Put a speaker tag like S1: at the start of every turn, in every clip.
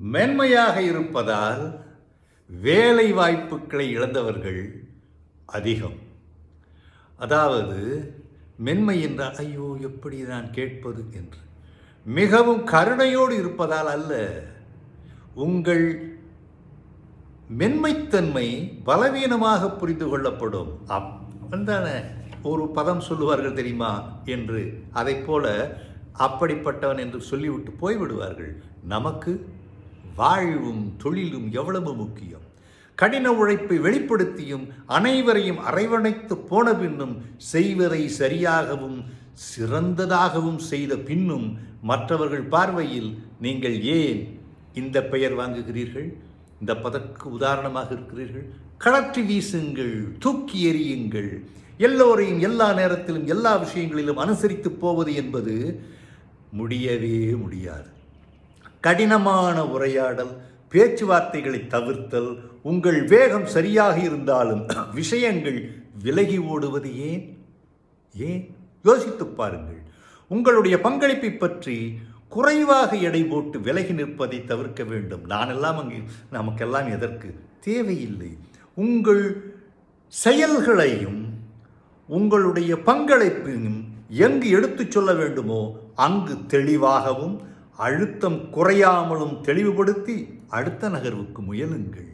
S1: மென்மையாக இருப்பதால் வேலை வாய்ப்புகளை இழந்தவர்கள் அதிகம். அதாவது மென்மை என்றால் ஐயோ எப்படி நான் கேட்பது என்று. மிகவும் கருணையோடு இருப்பதால் அல்ல உங்கள் மென்மைத்தன்மை பலவீனமாக புரிந்து கொள்ளப்படும். அப்பந்தான ஒரு பதம் சொல்லுவார்கள் தெரியுமா என்று. அதைப் போல அப்படிப்பட்டவன் என்று சொல்லிவிட்டு போய்விடுவார்கள். நமக்கு வாழ்வும் தொழிலும் எவ்வளவு முக்கியம்? கடின உழைப்பை வெளிப்படுத்தியும் அனைவரையும் அரவணைத்து போன பின்னும் செய்வதை சரியாகவும் சிறந்ததாகவும் செய்த பின்னும் மற்றவர்கள் பார்வையில் நீங்கள் ஏன் இந்த பெயர் வாங்குகிறீர்கள்? இந்த பதற்கு உதாரணமாக இருக்கிறீர்கள். கழற்றி வீசுங்கள் தூக்கி எறியுங்கள். எல்லோரையும் எல்லா நேரத்திலும் எல்லா விஷயங்களிலும் அனுசரித்து போவது என்பது முடியவே முடியாது. கடினமான உரையாடல் பேச்சுவார்த்தைகளை தவிர்த்தல் உங்கள் வேகம் சரியாக இருந்தாலும் விஷயங்கள் விலகி ஓடுவது ஏன்? ஏன்? யோசித்துப் பாருங்கள். உங்களுடைய பங்களிப்பை பற்றி குறைவாக எடை போட்டு விலகி நிற்பதை தவிர்க்க வேண்டும். நானெல்லாம் அங்கே நமக்கெல்லாம் எதற்கு? தேவையில்லை. உங்கள் செயல்களையும் உங்களுடைய பங்களிப்பையும் எங்கு எடுத்துச் சொல்ல வேண்டுமோ அங்கு தெளிவாகவும் அழுத்தம் குறையாமலும் தெளிவுபடுத்தி அடுத்த நகர்வுக்கு முயலுங்கள்.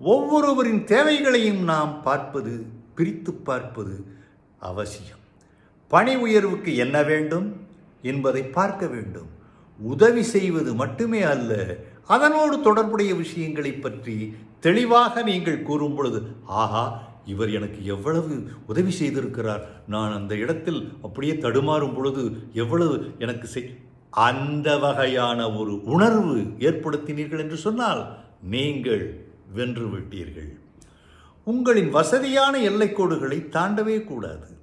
S1: ஒவ்வொருவரின் தேவைகளையும் நாம் பார்ப்பது பிரித்து பார்ப்பது அவசியம். பணி உயர்வுக்கு என்ன வேண்டும் என்பதை பார்க்க வேண்டும். உதவி செய்வது மட்டுமே அல்ல அதனோடு தொடர்புடைய விஷயங்களை பற்றி தெளிவாக நீங்கள் கூறும் பொழுது ஆஹா இவர் எனக்கு எவ்வளவு உதவி செய்திருக்கிறார். நான் அந்த இடத்தில் அப்படியே தடுமாறும் பொழுது எவ்வளவு எனக்கு செய் அந்த வகையான ஒரு உணர்வு ஏற்படுத்தினீர்கள் என்று சொன்னால் நீங்கள் வென்று விட்டீர்கள். உங்களின் வசதியான எல்லைக்கோடுகளை தாண்டவே கூடாது.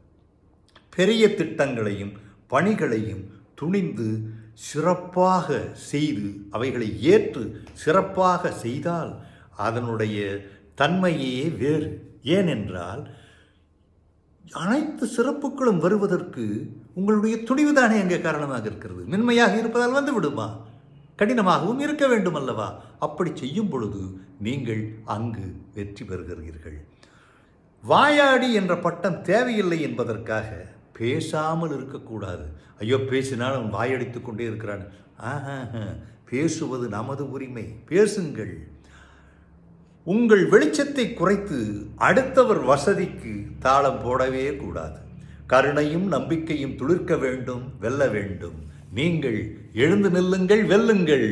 S1: பெரிய திட்டங்களையும் பணிகளையும் துணிந்து சிறப்பாக செய்து அவைகளை ஏற்று சிறப்பாக செய்தால் அதனுடைய தன்மையே வேறு. ஏனென்றால் அனைத்து சிறப்புகளும் வருவதற்கு உங்களுடைய துணிவுதானே அங்கே காரணமாக இருக்கிறது. மென்மையாக இருப்பதால் வந்து விடுமா? கடினமாகவும் இருக்க வேண்டும் அல்லவா? அப்படி செய்யும் பொழுது நீங்கள் அங்கு வெற்றி பெறுகிறீர்கள். வாயாடி என்ற பட்டம் தேவையில்லை என்பதற்காக பேசாமல் இருக்கக்கூடாது. ஐயோ பேசினால் அவன் வாயடித்து கொண்டே இருக்கிறான். ஆஹா பேசுவது நமது உரிமை. பேசுங்கள். உங்கள் வெளிச்சத்தை குறைத்து அடுத்தவர் வசதிக்கு தாளம் போடவே கூடாது. கருணையும் நம்பிக்கையும் துளிர்க்க வேண்டும் வெல்ல வேண்டும். நீங்கள் எழுந்து நில்லுங்கள் வெல்லுங்கள்.